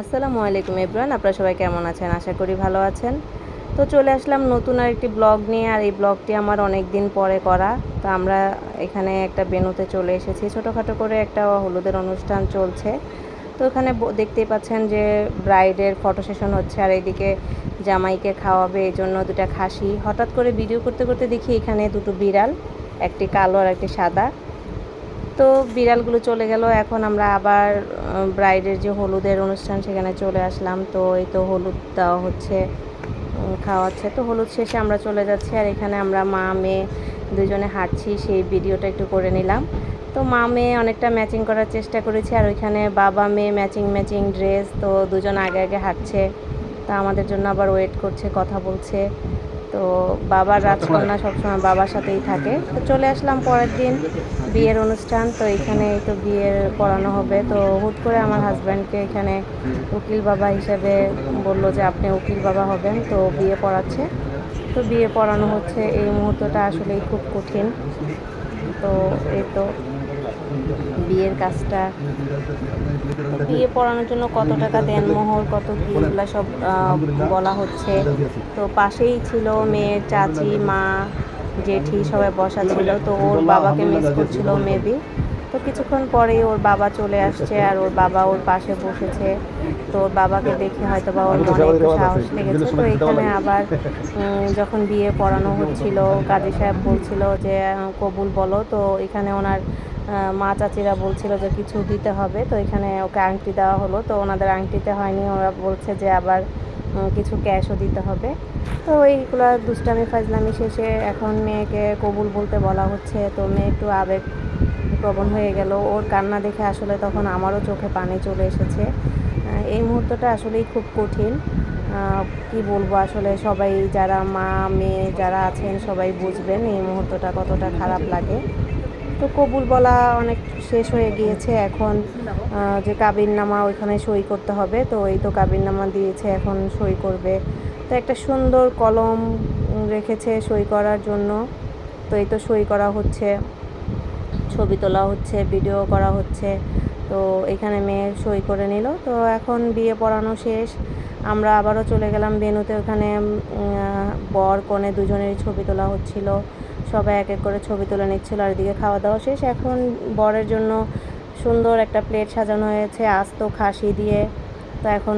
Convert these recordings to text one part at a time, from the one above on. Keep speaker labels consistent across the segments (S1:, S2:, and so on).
S1: আসসালামু আলাইকুম এব্রান আপনারা সবাই কেমন আছেন? আশা করি ভালো আছেন। তো চলে আসলাম নতুন আর একটি ব্লগ নিয়ে, আর এই ব্লগটি আমার অনেক দিন পরে করা। তো আমরা এখানে একটা বেনুতে চলে এসেছি। ছোটোখাটো করে একটা হলুদের অনুষ্ঠান চলছে। তো এখানে ব- দেখতেই পাচ্ছেন যে ব্রাইডের ফটো সেশন হচ্ছে, আর এইদিকে জামাইকে খাওয়াবে এই জন্য দুটা খাসি। হঠাৎ করে ভিডিও করতে করতে দেখি এখানে দুটো বিড়াল, একটি কালো আর একটি সাদা। তো বিড়ালগুলো চলে গেল। এখন আমরা আবার ব্রাইডের যে হলুদের অনুষ্ঠান সেখানে চলে আসলাম। তো এই তো হলুদ দেওয়া হচ্ছে খাওয়াচ্ছে। তো হলুদ শেষে আমরা চলে যাচ্ছি আর এখানে আমরা মা, মেয়ে দুজনে হাঁটছি। সেই ভিডিওটা একটু করে নিলাম। তো মা, মেয়ে অনেকটা ম্যাচিং করার চেষ্টা করেছি আর ওইখানে বাবা, মেয়ে ম্যাচিং ম্যাচিং ড্রেস তো দুজন আগে আগে হাঁটছে। তা আমাদের জন্য আবার ওয়েট করছে, কথা বলছে। তো বাবার রাজকন্যা সবসময় বাবার সাথেই থাকে। তো চলে আসলাম পরের দিন বিয়ের অনুষ্ঠান তো এখানে তো বিয়ের পড়ানো হবে। তো হুট করে আমার হাজব্যান্ডকে এখানে উকিল বাবা হিসেবে বলল যে আপনি উকিল বাবা হবেন। তো বিয়ে পড়াচ্ছে। তো বিয়ে পড়ানো হচ্ছে। এই মুহূর্তটা আসলেই খুব কঠিন। তো এই তো বিয়ের কাজটা বিয়ে পড়ানোর জন্য কত টাকা দেন মোহর কত কি এগুলো সব বলা হচ্ছে। তো পাশেই ছিল মেয়ের চাচি মা জেঠি সবাই বসা ছিল। তো ওর বাবাকে মিস করছিল মেবি তো কিছুক্ষণ পরেই ওর বাবা চলে আসছে আর ওর বাবা ওর পাশে বসেছে। তো ওর বাবাকে দেখে হয়তো বা ওর মনে একটু সাহস লেগেছে। তো এখানে আবার যখন বিয়ে পড়ানো হচ্ছিল কাজী সাহেব বলছিল যে কবুল বলো। তো এখানে ওনার মা চাচিরা বলছিল যে কিছু দিতে হবে। তো এখানে ওকে আংটি দেওয়া হলো। তো ওনাদের আংটিতে হয়নি। ওরা বলছে যে আবার কিছু ক্যাশও দিতে হবে। তো এইগুলো দুষ্টামি, ফাজলামি শেষে এখন মেয়েকে কবুল বলতে বলা হচ্ছে। তো মেয়ে একটু আবেগ প্রবণ হয়ে গেল। ওর কান্না দেখে আসলে তখন আমারও চোখে পানি চলে এসেছে। এই মুহূর্তটা আসলেই খুব কঠিন। কি বলব? আসলে সবাই যারা মা, মেয়ে যারা আছেন সবাই বুঝবেন এই মুহূর্তটা কতটা খারাপ লাগে। তো কবুল বলা অনেক শেষ হয়ে গিয়েছে এখন। যে কাবিননামা ওইখানে সই করতে হবে, তো এই তো কাবিননামা দিয়েছে, এখন সই করবে। তো একটা সুন্দর কলম রেখেছে সই করার জন্য। তো এই তো সই করা হচ্ছে, ছবি তোলা হচ্ছে, ভিডিও করা হচ্ছে। তো এখানে মেয়ে সই করে নিল। তো এখন বিয়ে পড়ানো শেষ। আমরা আবারও চলে গেলাম বেনুতে। ওখানে বর, কনে দুজনেরই ছবি তোলা হচ্ছিল। সবাই এক এক করে ছবি তুলে নিচ্ছিল আর এদিকে খাওয়া দাওয়া শেষ। এখন বরের জন্য সুন্দর একটা প্লেট সাজানো হয়েছে, আস্ত খাসি দিয়ে। তো এখন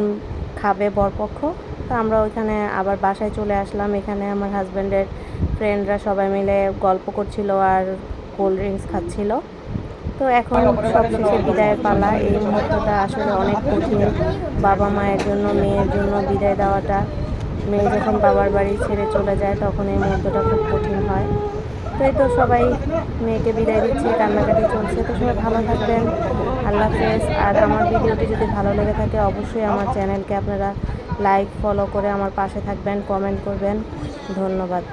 S1: খাবে বরপক্ষ। তো আমরা ওইখানে আবার বাসায় চলে আসলাম। এখানে আমার হাজব্যান্ডের ফ্রেন্ডরা সবাই মিলে গল্প করছিল আর কোল্ড ড্রিঙ্কস খাচ্ছিল। তো এখন সব শেষে বিদায়ের পালা। এই মুহূর্তটা আসলে অনেক কঠিন। বাবা মায়ের জন্য, মেয়ের জন্য বিদায় দেওয়াটা। মেয়ে যখন বাবার বাড়ি ছেড়ে চলে যায়, তখন এই মুহূর্তটা খুব কঠিন হয়। তাই তো সবাই মেয়েকে বিদায় দিচ্ছে, কান্নাকাটি চলছে। তো সবাই ভালো থাকবেন। আল্লাহ হাফেজ। আর আমার ভিডিওটি যদি ভালো লেগে থাকে, অবশ্যই আমার চ্যানেলকে আপনারা লাইক, ফলো করে আমার পাশে থাকবেন, কমেন্ট করবেন। ধন্যবাদ।